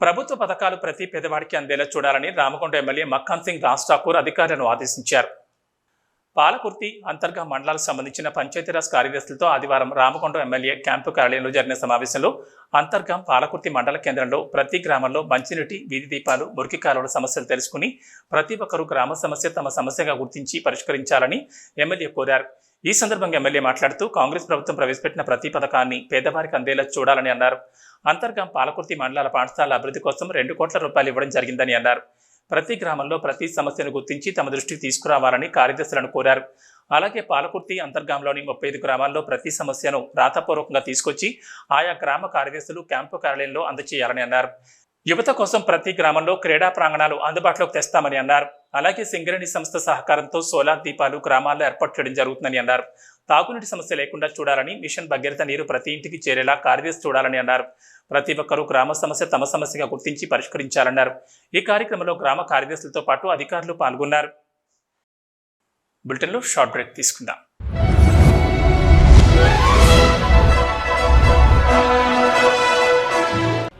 ప్రభుత్వ పథకాలు ప్రతి పేదవాడికి అందేలా చూడాలని రామకొండ ఎమ్మెల్యే మక్కాన్ సింగ్ రాజ్ ఠాకూర్ అధికారులను ఆదేశించారు. పాలకుర్తి అంతర్గా మండలాలకు సంబంధించిన పంచాయతీరాజ్ కార్యదర్శులతో ఆదివారం రామకొండ ఎమ్మెల్యే క్యాంపు కార్యాలయంలో జరిగిన సమావేశంలో అంతర్గం పాలకుర్తి మండల కేంద్రంలో ప్రతి గ్రామంలో మంచినీటి వీధి దీపాలు మురికి కాలువల సమస్యలు తెలుసుకుని ప్రతి ఒక్కరూ గ్రామ సమస్య తమ సమస్యగా గుర్తించి పరిష్కరించాలని ఎమ్మెల్యే కోరారు. ఈ సందర్భంగా ఎమ్మెల్యే మాట్లాడుతూ కాంగ్రెస్ ప్రభుత్వం ప్రవేశపెట్టిన ప్రతి పథకాన్ని పేదవారికి అందేలా చూడాలని అన్నారు. అంతర్గం పాలకుర్తి మండలాల పాఠశాల అభివృద్ధి కోసం రెండు కోట్ల రూపాయలు ఇవ్వడం జరిగిందని అన్నారు. ప్రతి గ్రామంలో ప్రతి సమస్యను గుర్తించి తమ దృష్టికి తీసుకురావాలని కార్యదర్శులను కోరారు. అలాగే పాలకుర్తి అంతర్గాంలోని ముప్పై ఐదు గ్రామాల్లో ప్రతి సమస్యను రాతపూర్వకంగా తీసుకొచ్చి ఆయా గ్రామ కార్యదర్శులు క్యాంపు కార్యాలయంలో అందజేయాలని అన్నారు. యువత కోసం ప్రతి గ్రామంలో క్రీడా ప్రాంగణాలు అందుబాటులోకి తెస్తామని అన్నారు. అలాగే సింగరేణి సంస్థ సహకారంతో సోలార్ దీపాలు గ్రామాల్లో ఏర్పాటు చేయడం జరుగుతుందని అన్నారు. తాగునీటి సమస్య లేకుండా చూడాలని మిషన్ భగీరథ నీరు ప్రతి ఇంటికి చేరేలా కార్యదర్శి చూడాలని అన్నారు. ప్రతి ఒక్కరూ గ్రామ సమస్య తమ సమస్యగా గుర్తించి పరిష్కరించాలన్నారు. ఈ కార్యక్రమంలో గ్రామ కార్యదర్శులతో పాటు అధికారులు పాల్గొన్నారు. బులెటిన్లో షార్ట్ బ్రేక్ తీసుకుందాం.